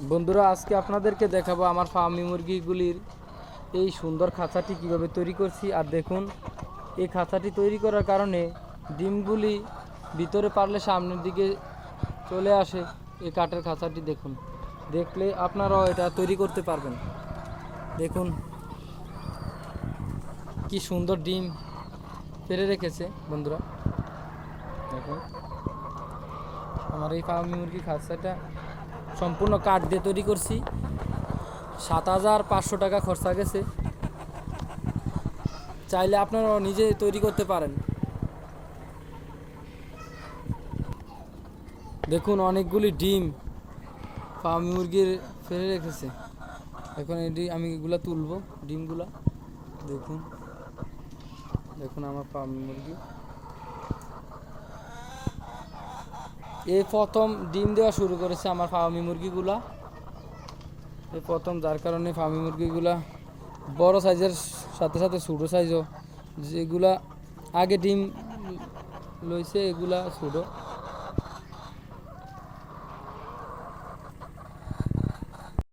বন্ধুরা, আজকে আপনাদেরকে দেখাবো আমার ফার্মি মুরগিগুলির এই সুন্দর খাঁচাটি কীভাবে তৈরি করছি। আর দেখুন, এই খাঁচাটি তৈরি করার কারণে ডিমগুলি ভিতরে পারলে সামনের দিকে চলে আসে এই কাঠের খাঁচাটি। দেখুন, দেখলে আপনারাও এটা তৈরি করতে পারবেন। দেখুন, কি সুন্দর ডিম পেরে রেখেছে বন্ধুরা। দেখুন, আমার এই ফার্মি মুরগি খাঁচাটা সম্পূর্ণ কাঠ দিয়ে তৈরি করছি। সাত হাজার পাঁচশো টাকা খরচা গেছে। চাইলে আপনারা নিজে তৈরি করতে পারেন। দেখুন, অনেকগুলি ডিম ফার্মি মুরগির ফেলে রেখেছে। এখন এটি আমি এগুলা তুলবো, ডিমগুলা। দেখুন দেখুন আমার ফার্মি মুরগি। এই প্রথম ডিম দেওয়া শুরু করেছে আমার ফার্মি মুরগিগুলা। এই প্রথম যার কারণে ফার্মি মুরগিগুলা বড় সাইজের সাথে সাথে ছোটো সাইজও। যেগুলা আগে ডিম লইছে, এগুলা ছোটো।